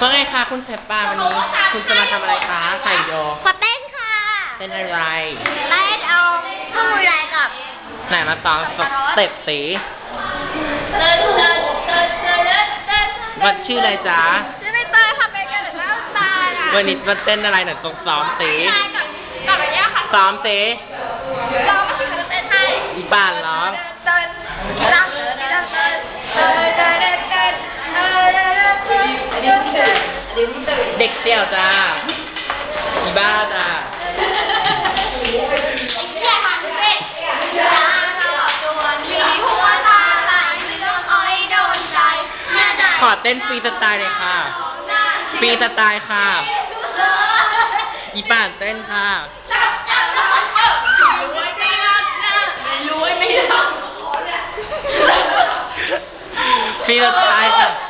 ว่าไงคะคุณเซปป้าวันนี้ คุณจะมาทำอะไรคะไข่โดขอเต้นค่ะเป็นอะไรเต้นเอาข้อมูลอะไรกับไหนมาตองสเต็ปสีเต้นเต้นเต้นเต้นเต้นเต้นวันชื่ออะไรจ๊ะชื่อไม่เตยค่ะเป็นกันหรือว่าตาอะวันนี้มาเต้นอะไรหน่อยต้องซ้อมสีใช่กับกับอะไรย่าค่ะซ้อมสีร้องก็คือเต้นให้อีบ้านร้องเต้นเเด็กเตี้ยวจ้าอีบ้าจ้าขอเต้นฟรีสไตล์เลยค่ะฟรีสไตล์ค่ะ อีป่านเต้นค่ะฟรีสไตล์ค่ะ